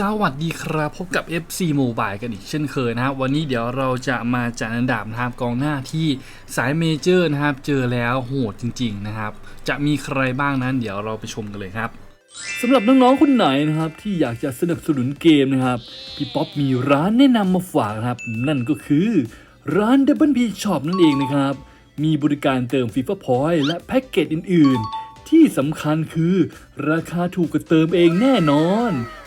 สวัสดีครับ พบกับ FC Mobile กันอีกเช่นเคยนะครับ วันนี้เดี๋ยวเราจะมาจัดอันดับนะครับกองหน้าที่สายเมเจอร์นะครับ เจอแล้วโหดจริง ๆ นะครับ จะมีใครบ้างนั้นเดี๋ยวเราไปชมกันเลยครับสำหรับน้องๆคนไหนนะครับ ที่อยากจะสนับสนุนเกมนะครับ พี่ป๊อปมีร้านแนะนำมาฝากนะครับ นั่นก็คือร้าน Double P Shop นั่นเองนะครับ มีบริการเติม FIFA Point และแพ็กเกจอื่น ๆ ที่สำคัญคือราคาถูกกว่าเติมเองแน่นอน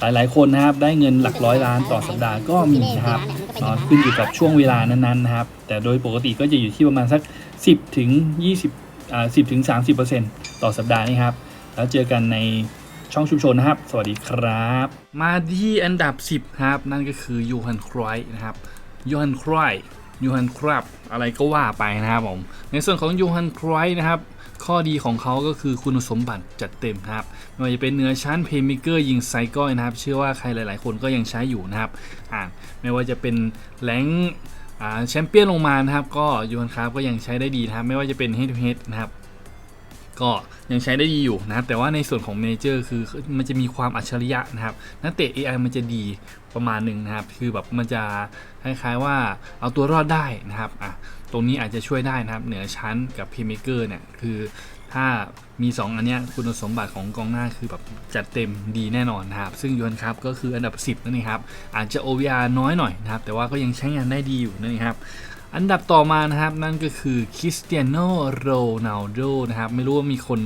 หลายๆ คนนะครับได้เงินหลักร้อยล้านต่อสัปดาห์ก็มีนะครับอ่าขึ้นอยู่กับช่วงเวลานั้นๆนะครับ แต่โดยปกติก็จะอยู่ที่ประมาณสัก 10ถึง20อ่า10ถึง30%ต่อสัปดาห์นี่ครับ แล้วเจอกันในช่องชุมชนนะครับ สวัสดีครับ มาที่อันดับ 10 ครับ นั่นก็คือยูฮันครอยนะครับยูฮันครอยยูฮันครับอะไรก็ว่าไปนะครับผมในส่วนของยูฮันครอยนะครับ ข้อดีของเขาก็คือคุณสมบัติจัดเต็มครับไม่ว่าจะเป็นเนื้อชั้นเพย์มิเกอร์ยิงไซก้อยนะครับ เชื่อว่าใครหลาย ๆ คนก็ยังใช้อยู่นะครับอ่าไม่ว่าจะเป็นแรงแชมเปี้ยนลงมานะครับ ก็ยูนครับก็ยังใช้ได้ดีนะครับ ไม่ว่าจะเป็น head to head นะครับก็ยังใช้ได้ดีอยู่นะ แต่ว่าในส่วนของเมเจอร์คือมันจะมีความอัจฉริยะนะครับ นักเตะ AI มันจะดีประมาณหนึ่งนะครับ คือแบบมันจะคล้ายๆว่าเอาตัวรอดได้นะครับอะ ตรงนี้อาจจะช่วยได้นะครับ เหนือชั้นกับพีเมเกอร์เนี่ย คือถ้ามี 2 อันเนี้ยคุณสมบัติของกองหน้าคือแบบจัดเต็มดีแน่นอนนะครับ ซึ่งยวนครับก็คืออันดับ 10นั่นเองครับอาจจะ OVR น้อยหน่อยนะครับ แต่ว่าก็ยังใช้งานได้ดีอยู่นั่นเองครับอันดับต่อมานะครับนั่นก็คือคริสเตียโนโรนัลโดนะครับไม่รู้ว่ามีคน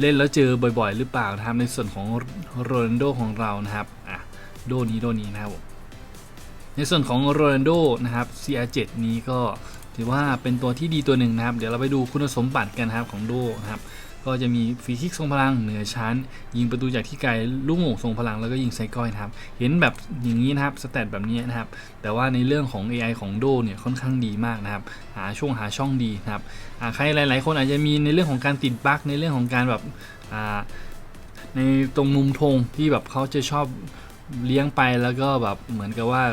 เล่นแล้วเจอบ่อยๆ หรือเปล่านะครับในส่วนของโรนัลโดของเรานะครับอะโดนี้โดนี้นะครับผม ในส่วนของโรนัลโดนะครับ CR7 นี้ก็ถือว่าเป็นตัวที่ดีตัวหนึ่งนะครับ เดี๋ยวเราไปดูคุณสมบัติกันนะครับของโดนะครับ ก็จะมีฟรีคิกทรงพลังเหนือชั้น ยิงประตูจากที่ไกลลูกโม่งทรงพลังแล้วก็ยิงไซก้อยนะครับ เห็นแบบอย่างนี้นะครับสแตทแบบนี้นะครับ แต่ว่าในเรื่องของ AI ของโดเนี่ยค่อนข้างดีมากนะครับ หาช่วงหาช่องดีนะครับใครหลาย ๆ คนอาจจะมีในเรื่องของการติดบั๊กในเรื่องของการแบบในตรงมุมธงที่แบบเขาจะชอบเลี้ยงไปแล้วก็แบบเหมือนกับว่า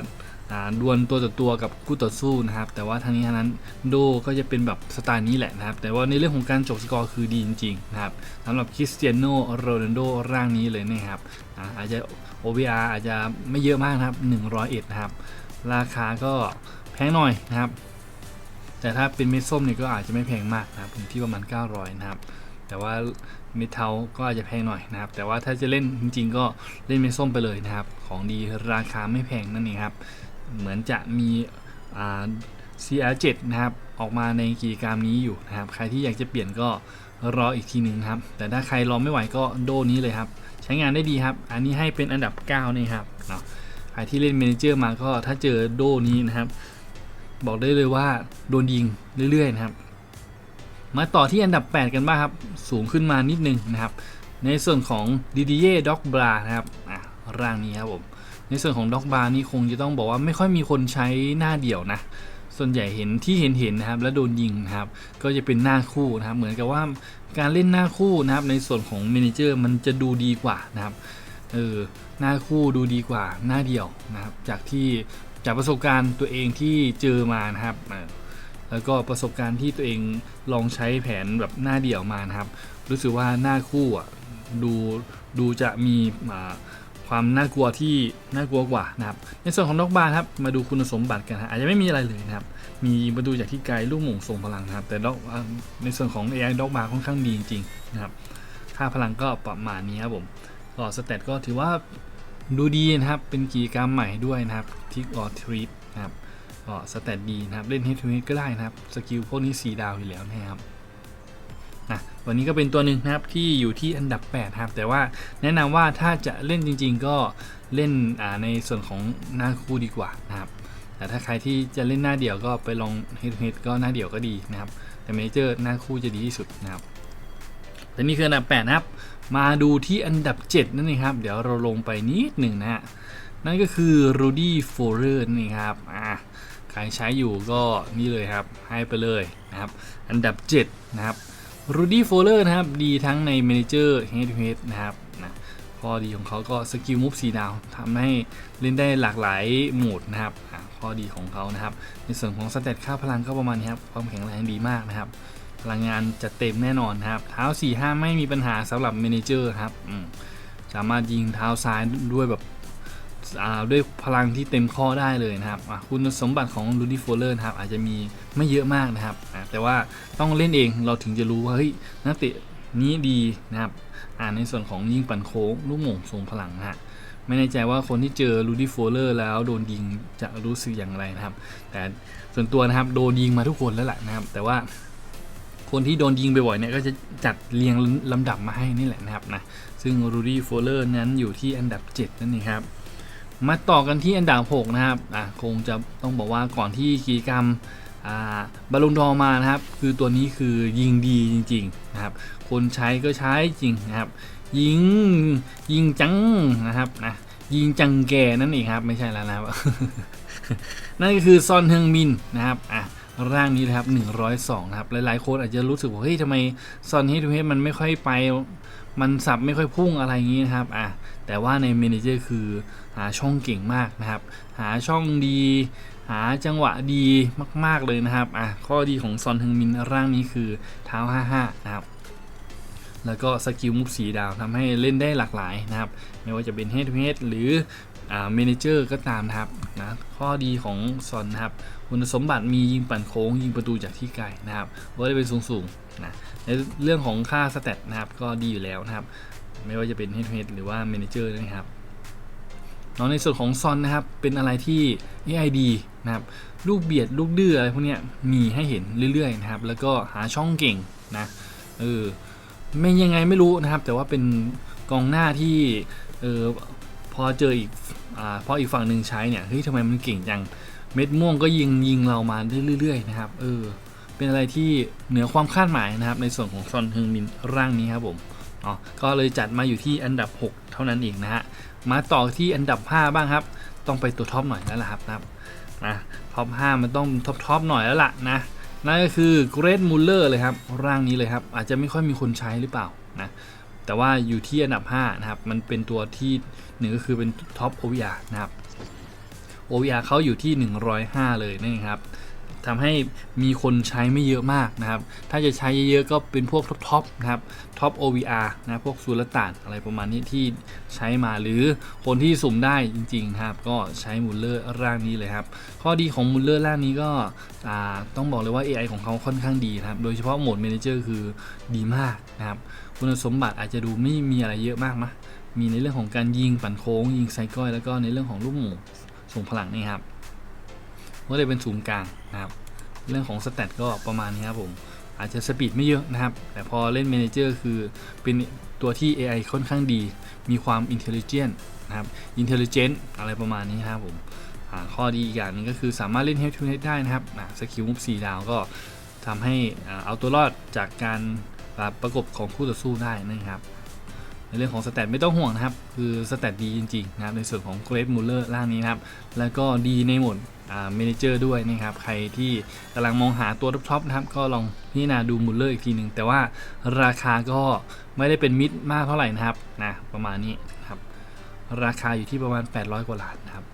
ดวลตัวต่อตัวกับคู่ต่อสู้นะครับ แต่ว่าทางนี้ทางนั้นโดก็จะเป็นแบบสไตล์นี้แหละนะครับ แต่ว่าในเรื่องของการจบสกอร์คือดีจริงๆนะครับสำหรับคริสเตียโนโรนัลโดร่างนี้เลยนะครับอ่าอาจจะ OVR อาจจะไม่เยอะมากนะครับ 101 นะครับ ราคาก็แพงหน่อยนะครับ แต่ถ้าเป็นเม็ดส้มเนี่ยก็อาจจะไม่แพงมากนะครับอยู่ที่ประมาณ 900 นะครับ แต่ว่าเม็ดเทาก็อาจจะแพงหน่อยนะครับ แต่ว่าถ้าจะเล่นจริง ๆ ก็เล่นเม็ดส้มไปเลยนะครับ ของดีราคาไม่แพงนั่นเองครับ เหมือนจะมี CR7 นะครับ ออกมาในกิจกรรมนี้อยู่นะครับ ใครที่อยากจะเปลี่ยนก็รออีกทีหนึ่งครับ แต่ถ้าใครรอไม่ไหวก็โดนี้เลยครับ ใช้งานได้ดีครับ อันนี้ให้เป็นอันดับ 9 นี่ครับเนาะใครที่เล่นเมนเจอร์มาก็ถ้าเจอโดนี้นะครับ บอกได้เลยว่าโดนยิงเรื่อยๆนะครับ มาต่อที่อันดับ 8 กันบ้างครับ สูงขึ้นมานิดนึงนะครับ ในส่วนของดิดิเย่ด็อกบรานะครับอะร่างนี้ครับผม ในส่วนของด็อกบาร์นี่คงจะต้องบอกว่าไม่ค่อยมีคนใช้หน้าเดี่ยวนะ ส่วนใหญ่เห็นที่เห็นเห็นนะครับ แล้วโดนยิงนะครับ ก็จะเป็นหน้าคู่นะครับ เหมือนกับว่าการเล่นหน้าคู่นะครับ ในส่วนของเมนเจอร์มันจะดูดีกว่านะครับเออหน้าคู่ดูดีกว่าหน้าเดี่ยวนะครับ จากที่จากประสบการณ์ตัวเองที่เจอมานะครับแล้วก็ประสบการณ์ที่ตัวเองลองใช้แผนแบบหน้าเดี่ยวมานะครับ รู้สึกว่าหน้าคู่อะดูดูจะมีอ่า ความน่ากลัวที่น่ากลัวกว่านะครับ ในส่วนของด็อกบาครับมาดูคุณสมบัติกันฮะอาจจะไม่มีอะไรเลยนะครับ มีประตูจากที่ไกลลูกหมงทรงพลังนะครับ แต่ด็อกในส่วนของ AI ด็อกบาค่อนข้างดีจริงๆนะครับ ค่าพลังก็ประมาณนี้ครับผมก็สเตตก็ถือว่าดูดีนะครับ เป็นกิจกรรมใหม่ด้วยนะครับทิกออทริปนะครับก็สเตตดีนะครับ เล่นเฮดทูเฮดก็ได้นะครับ สกิลพวกนี้4ดาวอยู่แล้วนะครับ นะวันนี้ก็เป็นตัวหนึ่งนะครับที่อยู่ที่อันดับ8ครับแต่ว่าแนะนำว่าถ้าจะเล่นจริง ๆ ก็เล่นในส่วนของหน้าคู่ดีกว่านะครับแต่ถ้าใครที่จะเล่นหน้าเดี่ยวก็ไปลองเฮดเฮดก็หน้าเดี่ยวก็ดีนะครับ แต่เมเจอร์หน้าคู่จะดีที่สุดนะครับและนี่คืออันดับ8นะครับมาดูที่อันดับ 7 นั่นเองครับ เดี๋ยวเราลงไปนิดหนึ่งนะฮะนั่นก็คือรูดี้โฟเรอร์นี่ครับอ่าใครใช้อยู่ก็นี่เลยครับ ให้ไปเลยนะครับ อันดับ 7 นะครับ รูดี้โฟลเลอร์นะครับ ดีทั้งใน Manager Head to Head นะครับนะข้อดีของเขาก็สกิลมูฟสีดาวทำให้เล่นได้หลากหลายโหมดนะครับอะข้อดีของเขานะครับ ในส่วนของสเตตค่าพลังก็ประมาณนี้ครับ ความแข็งแรงดีมากนะครับ พลังงานจะเต็มแน่นอนนะครับ เท้า4 5 ไม่มีปัญหาสำหรับ Manager ครับสามารถยิงเท้าซ้ายด้วยแบบ ด้วยพลังที่เต็มข้อได้เลยนะครับคุณสมบัติของลูดี้โฟเลอร์นะครับอาจจะมีไม่เยอะมากนะครับแต่ว่าต้องเล่นเองเราถึงจะรู้ว่าเฮ้ยนักเตะนี้ดีนะครับอ่าในส่วนของยิงปั่นโค้งลูกหม่งทรงพลังนะฮะไม่แน่ใจว่าคนที่เจอลูดี้โฟเลอร์แล้วโดนยิงจะรู้สึกอย่างไรนะครับ แต่ส่วนตัวนะครับโดนยิงมาทุกคนแล้วแหละนะครับ แต่ว่าคนที่โดนยิงบ่อยๆเนี่ยก็จะจัดเรียงลำดับมาให้นี่แหละนะครับนะซึ่งรูดี้โฟเลอร์นั้นอยู่ที่อันดับ 7 นั่นเองครับ มาต่อกันที่อันดับ6นะครับอะคงจะต้องบอกว่าก่อนที่กีกรรมอ่าบอลลูนดอมานะครับ คือตัวนี้คือยิงดีจริงๆนะครับ คนใช้ก็ใช้จริงนะครับ ยิงยิงจังนะครับนะยิงจังแกนั่นเองครับ ไม่ใช่แล้วนะครับ นั่นก็คือซอนเฮงมินนะครับอะ ร่างนี้นะครับ102นะครับหลายๆคนอาจจะรู้สึกว่าเฮ้ยทำไมซอนเฮดทูเฮดมันไม่ค่อยไป มันสับไม่ค่อยพุ่งอะไรอย่างนี้นะครับอะแต่ว่าในเมนเจอร์คือหาช่องเก่งมากนะครับ หาช่องดี หาจังหวะดีมาก ๆเลยนะครับอะข้อดีของซอนเฮงมินร่างนี้คือเท้า 55 นะครับแล้วก็สกิลมุฟสีดาวทำให้เล่นได้หลากหลายนะครับ ไม่ว่าจะเป็น Head to Head หรือ อ่า Manager ก็ตามนะครับนะข้อดีของซอนนะครับคุณสมบัติมียิงปั่นโค้ง ยิงประตูจากที่ไกลนะครับว่าได้เป็นสูงๆนะในเรื่องของค่าสเตตนะครับก็ดีอยู่แล้วนะครับ ไม่ว่าจะเป็น Head to Head หรือว่า Manager นะครับเน้องในส่วนของซอนนะครับเป็นอะไรที่ AID นะครับลูกเบียดลูกดื้ออะไรพวกนี้มีให้เห็นเรื่อยๆนะครับ แล้วก็หาช่องเก่งนะเออไม่ยังไงไม่รู้นะครับ แต่ว่าเป็นกองหน้าที่เออ พอเจออีกอ่าพออีกฝั่งหนึ่งใช้เนี่ยเฮ้ยทำไมมันเก่งจังเม็ดม่วงก็ยิงยิงเรามาเรื่อยๆนะครับเออเป็นอะไรที่เหนือความคาดหมายนะครับ ในส่วนของซอนเฮงมินร่างนี้ครับผมอ๋อก็เลยจัดมาอยู่ที่อันดับ 6 เท่านั้นเองนะฮะมาต่อที่อันดับ 5 บ้างครับ ต้องไปตัวท็อปหน่อยแล้วล่ะครับนะนะท็อป5มันต้องท็อปท็อปหน่อยแล้วล่ะนะนั่นก็คือเกร t มูลเลอร์เลยครับร่างนี้เลยครับอาจจะไม่ค่อยมีคนใช้หรือเปล่านะ แต่ว่าอยู่ที่อันดับ 5 นะครับ มันเป็นตัวที่หนึ่งก็คือเป็นท็อปโอวิอานะครับโอวิอาเขาอยู่ที่ 105 เลยนี่ครับ ทำให้มีคนใช้ไม่เยอะมากนะครับ ถ้าจะใช้เยอะๆก็เป็นพวกท็อปๆนะครับท็อป OVR นะพวกซูลต่านอะไรประมาณนี้ที่ใช้มาหรือคนที่สุ่มได้จริงๆครับ ก็ใช้มูลเลอร์ร่างนี้เลยครับ ข้อดีของมูลเลอร์ร่างนี้ก็ต้องบอกเลยว่า AI ของเขาค่อนข้างดีนะครับ โดยเฉพาะโหมด Manager คือดีมากนะครับ คุณสมบัติอาจจะดูไม่มีอะไรเยอะมากมะมีในเรื่องของการยิงปั่นโค้ง ยิงไซก้อยแล้วก็ในเรื่องของลูกหมูส่งพลังนี่ครับก็เลยเป็นศูนย์กลาง นะครับ เรื่องของสเตตก็ประมาณนี้ครับผมอาจจะสปีดไม่เยอะนะครับ แต่พอเล่น Manager คือเป็นตัวที่ AI ค่อนข้างดี มีความ Intelligent นะครับ Intelligent อะไรประมาณนี้ครับผมข้อดีอีกอย่างนึงก็คือสามารถเล่น Head to Head ได้นะครับสกิลมุฟสีดาวก็ทำให้เอาตัวรอดจากการประกบของคู่ต่อสู้ได้นะครับ ในเรื่องของสเตตไม่ต้องห่วงนะครับ คือสเตตดีจริงๆนะครับในส่วนของเกร t มูลเลอร์ร่างนี้นะครับ แล้วก็ดีในหมด เมนเจอร์ด้วยนะครับ ใครที่กำลังมองหาตัวท็อปๆนะครับ ก็ลองพิจารณาดูมูลเลอร์อีกทีหนึ่งแต่ว่าราคาก็ไม่ได้เป็นมิดมากเท่าไหร่นะครับนะประมาณนี้ครับ ราคาอยู่ที่ประมาณ 800 กว่าล้านนะครับ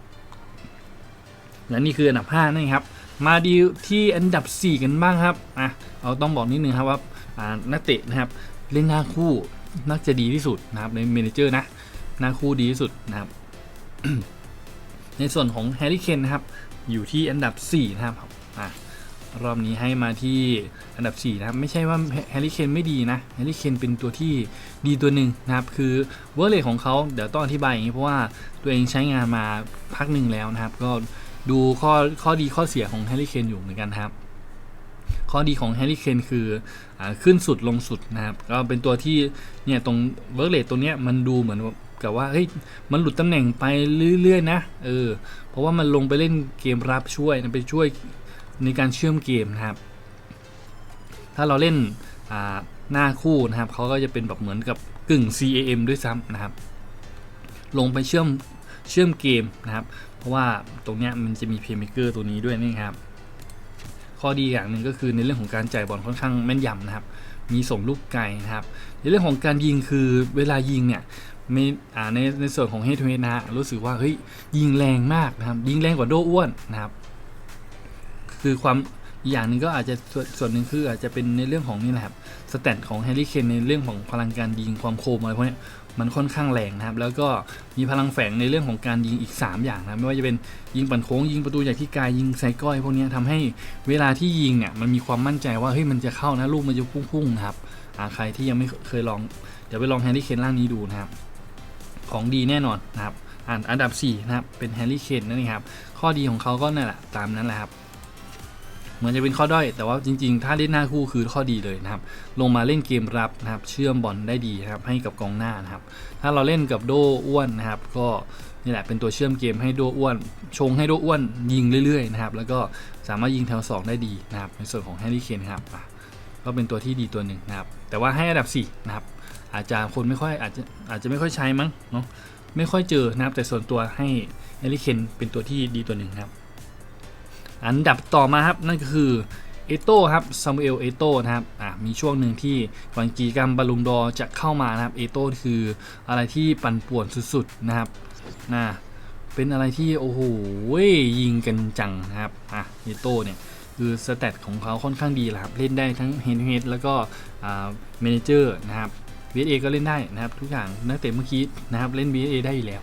และนี่คืออันดับ5นั่นเองครับ มาดีที่อันดับ 4 กันบ้างครับอะเราต้องบอกนิดนึงครับว่าอ่านักเตะนะครับเล่นหน้าคู่น่าจะดีที่สุดนะครับในเมนเจอร์นะหน้าคู่ดีที่สุดนะครับ ในส่วนของแฮร์รี่เคนนะครับ อยู่ที่อันดับ 4 นะครับอะรอบนี้ให้มาที่อันดับ 4 นะครับ ไม่ใช่ว่าแฮร์รี่เคนไม่ดีนะแฮร์รี่เคนเป็นตัวที่ดีตัวหนึ่งนะครับ คือเวอร์เลของเขาเดี๋ยวต้องอธิบายอย่างนี้เพราะว่าตัวเองใช้งานมาพักหนึ่งแล้วนะครับ ก็ดูข้อข้อดีข้อเสียของแฮร์รี่เคนอยู่เหมือนกันครับข้อดีของแฮร์รี่เคนคืออขึ้นสุดลงสุดนะครับ ก็เป็นตัวที่เนี่ยตรงเวิร์กเลตตรงเนี้ยมันดูเหมือน กับว่าเฮ้ยมันหลุดตำแหน่งไปเรื่อยๆนะเออเพราะว่ามันลงไปเล่นเกมรับช่วยนะไปช่วยในการเชื่อมเกมนะครับ ถ้าเราเล่นหน้าคู่นะครับเขาก็จะเป็นแบบเหมือนกับกึ่ง CAM ด้วยซ้ำนะครับ ลงไปเชื่อมเชื่อมเกมนะครับ เพราะว่าตรงเนี้ยมันจะมี Playmaker ตัวนี้ด้วยนี่ครับ ข้อดีอย่างหนึ่งก็คือในเรื่องของการจ่ายบอลค่อนข้างแม่นยำนะครับ มีส่งลูกไกลนะครับ ในเรื่องของการยิงคือเวลายิงเนี่ย ไม่อ่าในในส่วนของเฮดทูเฮดนะฮะรู้สึกว่าเฮ้ยยิงแรงมากนะครับ ยิงแรงกว่าโดอ้วนนะครับ คือความอย่างหนึ่งก็อาจจะส่วนส่วนหนึ่งคืออาจจะเป็นในเรื่องของนี่แหละครับสแตทของแฮร์รี่เคนในเรื่องของพลังการยิงความโคมอะไรพวกนี้มันค่อนข้างแรงนะครับ แล้วก็มีพลังแฝงในเรื่องของการยิงอีก 3 อย่างนะไม่ว่าจะเป็นยิงปั่นโค้งยิงประตูจากที่ไกลยิงไซก้อยพวกนี้ยทำให้เวลาที่ยิงเนี่ยมันมีความมั่นใจว่าเฮ้ยมันจะเข้านะลูกมันจะพุ่งๆนะครับใครที่ยังไม่เคยลองเดี๋ยวไปลองแฮร์รี่เคนร่างนี้ดูนะครับ ของดีแน่นอนนะครับอันอันดับ4นะครับเป็นแฮร์รี่เคนนั่นเองครับข้อดีของเขาก็นั่นแหละตามนั้นแหละครับเหมือนจะเป็นข้อด้อยแต่ว่าจริงๆ ถ้าเล่นหน้าคู่คือข้อดีเลยนะครับ ลงมาเล่นเกมรับนะครับ เชื่อมบอลได้ดีนะครับให้กับกองหน้านะครับ ถ้าเราเล่นกับโดอ้วนนะครับ ก็นี่แหละเป็นตัวเชื่อมเกมให้โดอ้วน ชงให้โดอ้วนยิงเรื่อยๆนะครับ แล้วก็สามารถยิงแถว2ได้ดีนะครับ ในส่วนของแฮร์รี่เคนครับก็เป็นตัวที่ดีตัวหนึ่งนะครับ แต่ว่าให้อันดับ4นะครับ อาจจะคนไม่ค่อยอาจจะอาจจะไม่ค่อยใช้มั้งเนาะไม่ค่อยเจอนะครับ แต่ส่วนตัวให้แฮร์รี่เคนเป็นตัวที่ดีตัวหนึ่งครับ อันดับต่อมาครับนั่นก็คือเอโต้ครับซามูเอลเอโต้นะครับอ่ามีช่วงหนึ่งที่ก่อนกีกรรมบาลุงดอจะเข้ามานะครับเอโต้คืออะไรที่ปั่นป่วนสุดๆนะครับนะเป็นอะไรที่โอ้โหยิงกันจังนะครับอะเอโต้เนี่ยคือสเตตของเขาค่อนข้างดีแหละครับ เล่นได้ทั้งเฮดเฮดแล้วก็เมนเจอร์นะครับ VSA ก็เล่นได้นะครับทุกอย่างนักเตะเมื่อกี้นะครับเล่น VSA ได้อยู่แล้ว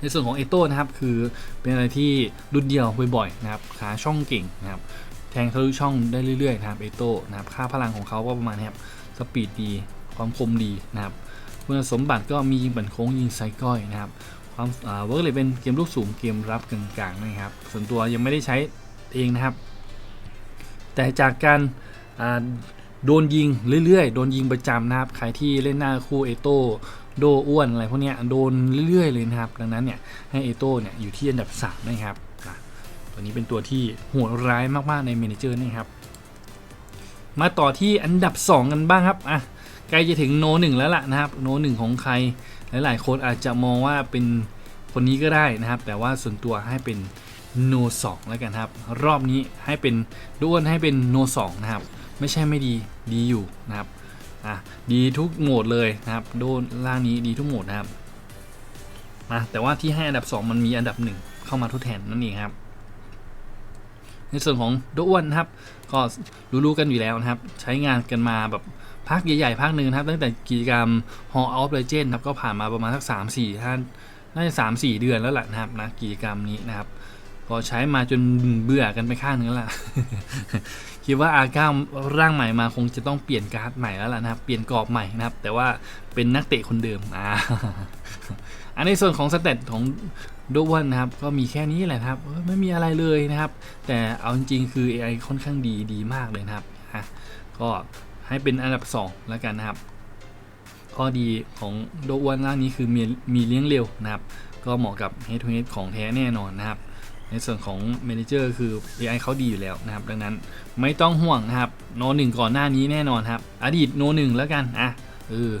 ในส่วนของเอโต้นะครับคือเป็นอะไรที่รุ่นเดียวบ่อยๆนะครับขาช่องเก่งนะครับแทงทะลุช่องได้เรื่อยๆนะครับเอโต้นะครับค่าพลังของเขาก็ประมาณนี้ครับสปีดดีความคมดีนะครับคุณสมบัติก็มียิงบันโค้งยิงไซก้อยนะครับความเวิร์กเลยเป็นเกมลูกสูงเกมรับกลางๆนะครับส่วนตัวยังไม่ได้ใช้เองนะครับ แต่จากการ โดนยิงเรื่อยๆ โดนยิงประจำนะครับ ใครที่เล่นหน้าคู่เอโต้โดอ้วนอะไรพวกนี้โดนเรื่อยๆเลยนะครับ ดังนั้นเนี่ยให้เอโต้เนี่ยอยู่ที่อันดับ3นะครับตัวนี้เป็นตัวที่โหดร้ายมากๆในเมนเจอร์นี่ครับ มาต่อที่อันดับ 2 กันบ้างครับอะใกล้จะถึงโนหนึ่งแล้วล่ะนะครับ โนหนึ่งของใครหลายๆคนอาจจะมองว่าเป็นคนนี้ก็ได้นะครับ แต่ว่าส่วนตัวให้เป็นโน2แล้วกันครับ รอบนี้ให้เป็นดอ้วนให้เป็นโน2นะครับ ไม่ใช่ไม่ดีดีอยู่นะครับอะดีทุกโหมดเลยนะครับโดนล่างนี้ดีทุกโหมดนะครับอะแต่ว่าที่ให้อันดับ 2 มันมีอันดับ 1 เข้ามาทดแทนนั่นเองครับในส่วนของโดอ้วนนะครับ ก็รู้ๆกันอยู่แล้วนะครับ ใช้งานกันมาแบบพักใหญ่ๆพักหนึ่งนะครับ ตั้งแต่กิจกรรม Hall of Legend ครับก็ผ่านมาประมาณสัก3 4ท่านน่าจะ3 4 เดือนแล้วแหละนะครับนะกิจกรรมนี้นะครับ ก็ใช้มาจนเบื่อกันไปข้างนึงแล้วล่ะ คิดว่าอาก้าร่างใหม่มาคงจะต้องเปลี่ยนการ์ดใหม่แล้วล่ะนะครับ เปลี่ยนกรอบใหม่นะครับ แต่ว่าเป็นนักเตะคนเดิมอ่าอันในส่วนของสเตตของโดวันนะครับ ก็มีแค่นี้แหละครับเออไม่มีอะไรเลยนะครับ แต่เอาจริงๆคือ AI ค่อนข้างดีดีมากเลยนะครับอะก็ให้เป็นอันดับ 2 แล้วกันนะครับ ข้อดีของโดวันร่างนี้คือมีมีเลี้ยงเร็วนะครับ ก็เหมาะกับ Head to Head ของแท้แน่นอนนะครับ ในส่วนของ Manager คือ AI เขาดีอยู่แล้วนะครับ ดังนั้นไม่ต้องห่วงนะครับโนหนึ่งก่อนหน้านี้แน่นอนครับ อดีตโนหนึ่งแล้วกันอะเออ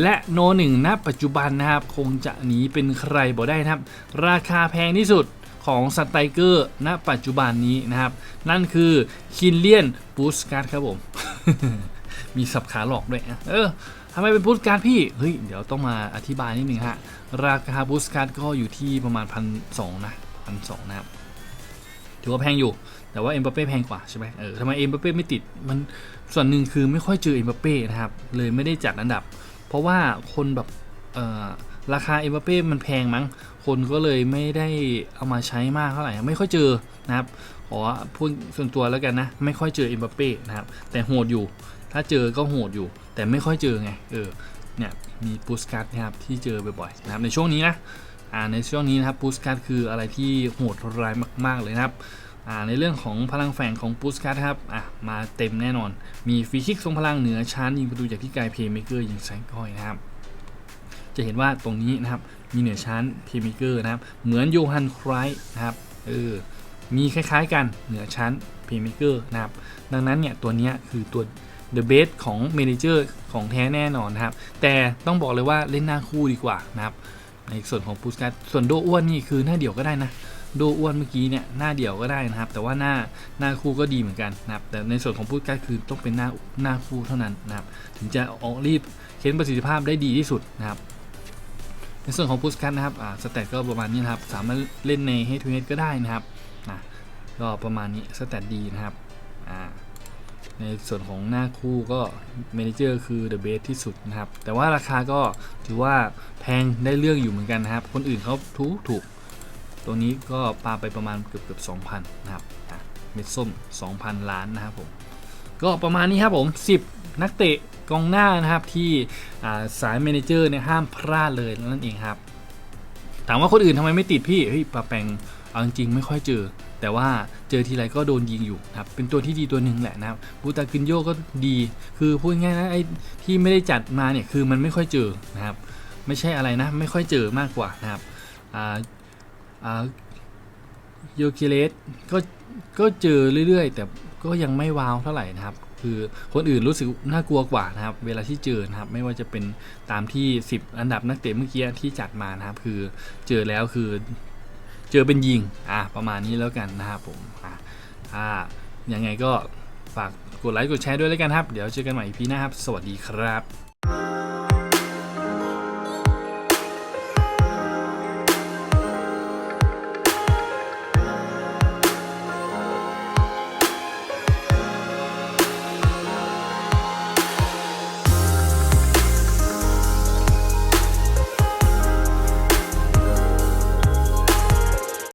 และโนหนึ่งณปัจจุบันนะครับ คงจะหนีเป็นใครบ่ได้นะครับ ราคาแพงที่สุดของสไตเกอร์ณปัจจุบันนี้นะครับ นั่นคือคินเลียนบูสการ์ดครับผม มีสับขาหลอกด้วยเออทำไมเป็นบูสการ์ดพี่ เฮ้ย เดี๋ยวต้องมาอธิบายนิดนึงฮะ ราคาบูสการ์ดก็อยู่ที่ประมาณพันสองนะ พันสองนะครับ ถือว่าแพงอยู่ แต่ว่าเอ็มบัปเป้แพงกว่าใช่ไหมเออทำไมเอ็มบัปเป้ไม่ติด มันส่วนหนึ่งคือไม่ค่อยเจอเอ็มบัปเป้นะครับ เลยไม่ได้จัดอันดับ เพราะว่าคนแบบเออราคาเอ็มบัปเป้มันแพงมั้ง คนก็เลยไม่ได้เอามาใช้มากเท่าไหร่ ไม่ค่อยเจอนะครับ ขอพูดส่วนตัวแล้วกันนะ ไม่ค่อยเจอเอ็มบัปเป้นะครับ แต่โหดอยู่ ถ้าเจอก็โหดอยู่ แต่ไม่ค่อยเจอไง เออ เนี่ย มีปูสการ์ดนะครับที่เจอบ่อยๆนะครับ ในช่วงนี้นะ อ่าในช่วงนี้นะครับปูสการ์ดคืออะไรที่โหดร้ายมาก ๆ เลยนะครับอ่าในเรื่องของพลังแฝงของปูสการ์ดครับอะมาเต็มแน่นอน มีฟรีคิกทรงพลังเหนือชั้นยิงประตูจากที่ไกลเพย์เมเกอร์ยิงไซก้อยนะครับ จะเห็นว่าตรงนี้นะครับมีเหนือชั้นเพย์เมเกอร์นะครับ เหมือนโยฮันครส์นะครับเออมีคล้ายๆกันเหนือชั้นเพย์เมเกอร์นะครับ ดังนั้นเนี่ยตัวนี้คือตัว the best ของ Manager ของแท้แน่นอนนะครับ แต่ต้องบอกเลยว่าเล่นหน้าคู่ดีกว่านะครับ ในส่วนของปูสกัสส่วนโดอ้วนนี่คือหน้าเดี่ยวก็ได้นะโดอ้วนเมื่อกี้เนี่ยหน้าเดี่ยวก็ได้นะครับ แต่ว่าหน้าหน้าคู่ก็ดีเหมือนกันนะครับ แต่ในส่วนของปูสกัสคือต้องเป็นหน้าหน้าคู่เท่านั้นนะครับ ถึงจะออกรีบเค้นประสิทธิภาพได้ดีที่สุดนะครับ ในส่วนของปูสกัสนะครับอ่าสแตทก็ประมาณนี้นะครับ สามารถเล่นในเฮทูเฮดก็ได้นะครับนะก็ประมาณนี้สแตทดีนะครับอ่า ในส่วนของหน้าคู่ก็เมนเจอร์คือ the best ที่สุดนะครับ แต่ว่าราคาก็ถือว่าแพงได้เรื่องอยู่เหมือนกันนะครับ คนอื่นเขาถูกถูก ตัวนี้ก็ปาไปประมาณเกือบเกือบ2,000นะครับเม็ดส้ม 2,000 ล้านนะครับผม ก็ประมาณนี้ครับผม 10 นักเตะกองหน้านะครับที่สายเมนเจอร์เนี่ยห้ามพลาดเลยนั่นเองครับ ถามว่าคนอื่นทำไมไม่ติดพี่ เฮ้ยปาแปง เอาจริงๆไม่ค่อยเจอ แต่ว่าเจอทีไรก็โดนยิงอยู่ครับ เป็นตัวที่ดีตัวหนึ่งแหละนะครับบูตากินโยก็ดี คือพูดง่ายๆนะไอ้ที่ไม่ได้จัดมาเนี่ยคือมันไม่ค่อยเจอนะครับ ไม่ใช่อะไรนะ ไม่ค่อยเจอมากกว่านะครับอ่าอ่าโยเกเลสก็ก็เจอเรื่อยๆ แต่ก็ยังไม่ว้าวเท่าไหร่นะครับ คือคนอื่นรู้สึกน่ากลัวกว่านะครับ เวลาที่เจอนะครับ ไม่ว่าจะเป็นตามที่ 10 อันดับนักเตะเมื่อกี้ที่จัดมานะครับ คือเจอแล้วคือ เจอเป็นยิงอะประมาณนี้แล้วกันนะครับผมอะอ่ายังไงก็ฝากกดไลค์กดแชร์ด้วยแล้วกันครับ เดี๋ยวเจอกันใหม่อีพีหน้าครับ สวัสดีครับ